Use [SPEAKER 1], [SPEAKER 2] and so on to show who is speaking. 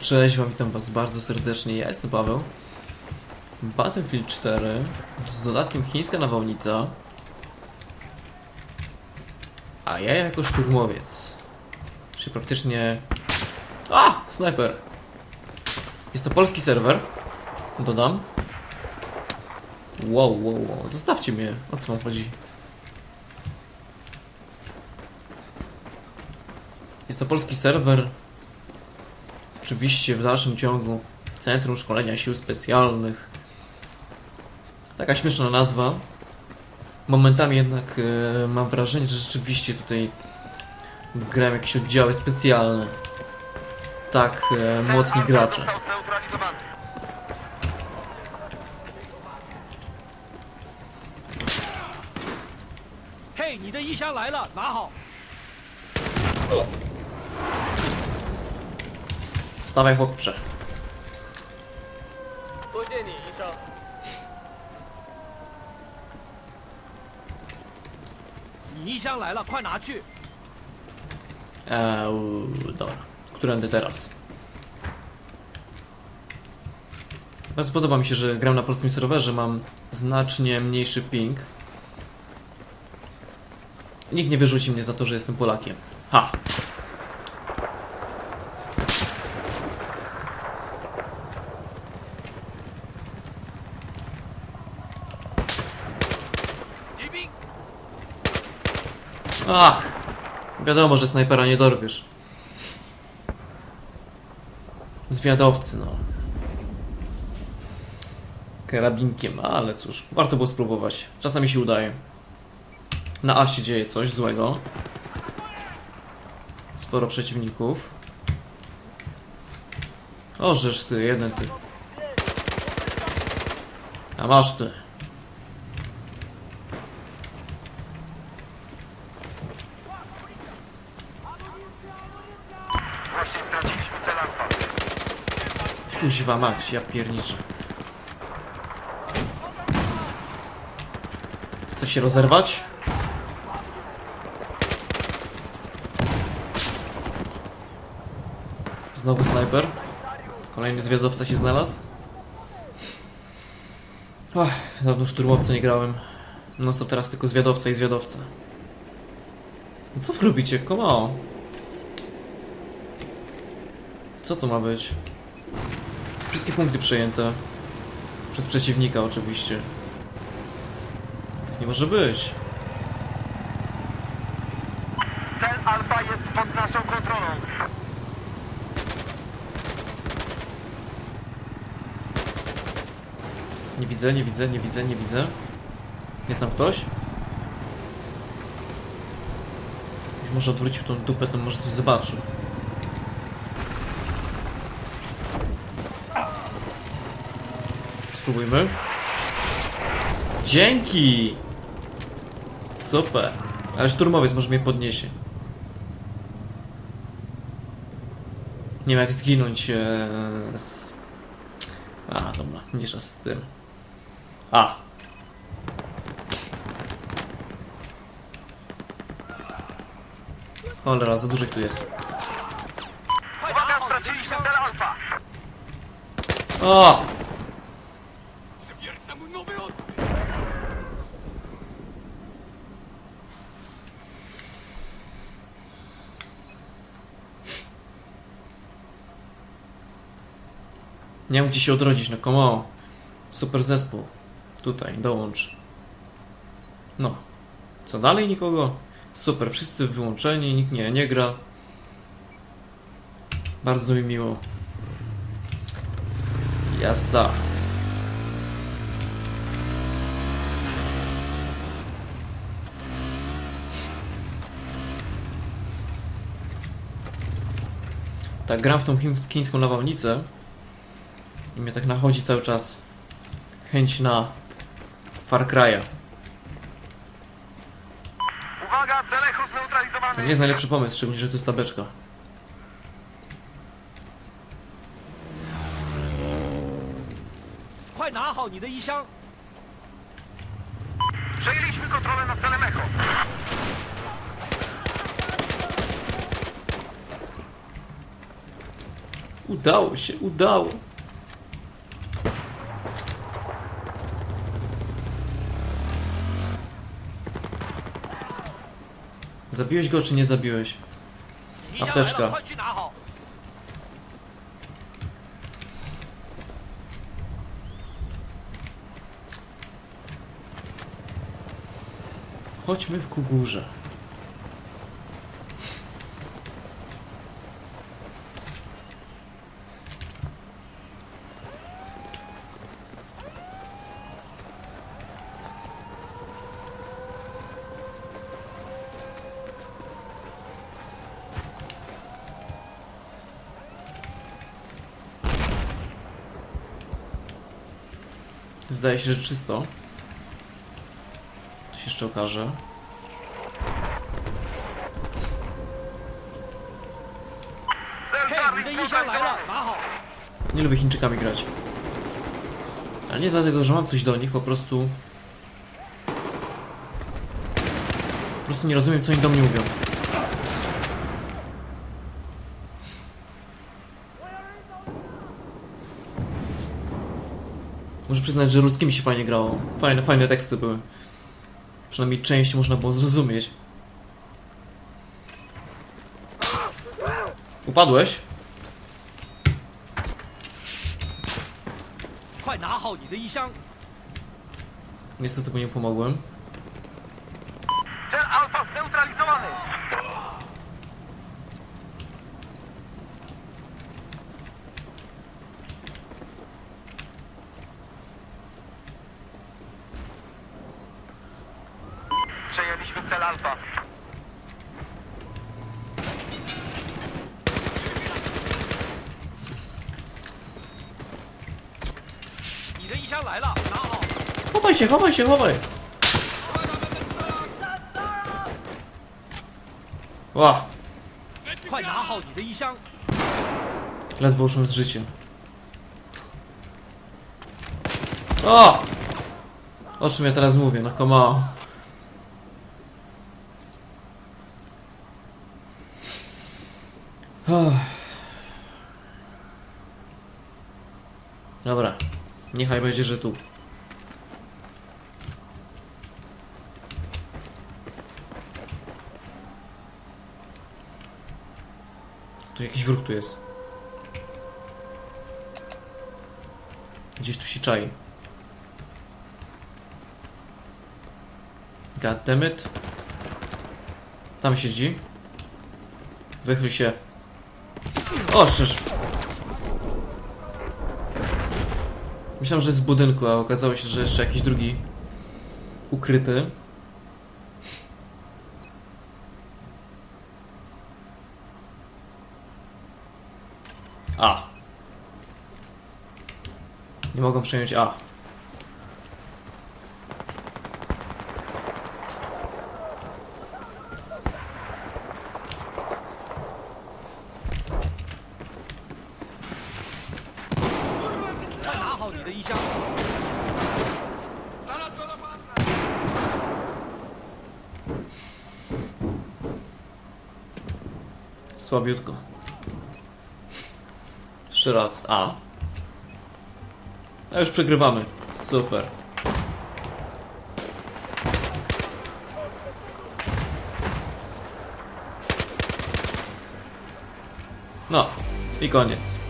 [SPEAKER 1] Cześć, wam witam was bardzo serdecznie, ja jestem Paweł. Battlefield 4 z dodatkiem chińska nawałnica. A ja jako szturmowiec. Czyli praktycznie... A! Snajper! Jest to polski serwer. Dodam. Wow, wow, wow. Zostawcie mnie. O co wam chodzi? Jest to polski serwer Oczywiście w dalszym ciągu Centrum Szkolenia Sił Specjalnych. Taka śmieszna nazwa. Momentami jednak e, mam wrażenie, że rzeczywiście tutaj gram jakieś oddziały specjalne. Tak, e, mocni gracze.
[SPEAKER 2] Został zneutralizowany.
[SPEAKER 3] “嘿，你的衣箱来了，拿好。
[SPEAKER 1] Wstawaj chłopcze. Eee, dobra. Którędy teraz? Bardzo podoba mi się, że gram na polskim serwerze, mam znacznie mniejszy ping. Nikt nie wyrzuci mnie za to, że jestem Polakiem. Ha! Ach! Wiadomo, że snajpera nie dorwiesz. Zwiadowcy, no. Karabinkiem, ale cóż, warto było spróbować. Czasami się udaje. Na A się dzieje coś złego. Sporo przeciwników. O, żeż ty, jeden ty. A masz ty.
[SPEAKER 2] Właśnie straciliśmy cel alfa.
[SPEAKER 1] Kuźwa mać, ja pierniczę. Chce się rozerwać? Znowu snajper. Kolejny zwiadowca się znalazł. Ach, dawno szturmowca nie grałem. No to teraz tylko zwiadowca i zwiadowca. No co wy robicie? Come on. Co to ma być? Wszystkie punkty przejęte. Przez przeciwnika oczywiście. Tak nie może być.
[SPEAKER 2] Cel alfa jest pod naszą kontrolą.
[SPEAKER 1] Nie widzę, nie widzę, nie widzę, nie widzę. Jest tam ktoś? Może odwrócił tą dupę, to może coś zobaczył. Spróbujmy. Dzięki! Super. Ale szturmowiec może mnie podniesie. Nie wiem jak zginąć e, z... A, dobra, mniejsza z tym. A. Cholera, za dużo ich tu jest.
[SPEAKER 3] 快
[SPEAKER 1] Nie wiem gdzie się odrodzić, no come. Super zespół. Tutaj, dołącz. No. Co dalej? Nikogo? Super, wszyscy wyłączeni, nikt nie, nie gra. Bardzo mi miło. Jazda. Tak, gram w tą chiń- chińską nawałnicę i mnie tak nachodzi cały czas chęć na Far Cry'a.
[SPEAKER 2] Uwaga,
[SPEAKER 1] To nie jest najlepszy pomysł, szczególnie, że to jest ta beczka.
[SPEAKER 2] Przejęliśmy kontrolę nad Telemecho.
[SPEAKER 1] Udało się, udało. Zabiłeś go czy nie zabiłeś? Apteczka. Chodźmy w Kugurze. Zdaje się, że czysto. To się jeszcze okaże. Nie lubię Chińczykami grać. Ale nie dlatego, że mam coś do nich, po prostu... Po prostu nie rozumiem, co oni do mnie mówią. muszę przyznać, że ruskimi się fajnie grało. Fajne, fajne teksty były. Przynajmniej część można było zrozumieć. Upadłeś? Niestety mu nie pomogłem.
[SPEAKER 2] Cel alfa zneutralizowany! Alfa.
[SPEAKER 1] Chowaj się, chowaj się, chowaj! Ła! Ledwo uszłem z życiem. O! O czym ja teraz mówię, no come on. Dobra. Niechaj będzie, że tu. Tu jakiś wróg tu jest. Gdzieś tu się czai. God damn it. Tam siedzi. Wychyl się. O, szysz. Myślałem, że w budynku, a okazało się, że jeszcze jakiś drugi ukryty. A. Nie mogą przejąć A.
[SPEAKER 3] rady
[SPEAKER 1] Słabiutko. Jeszcze raz A. A już przegrywamy. Super. No i koniec.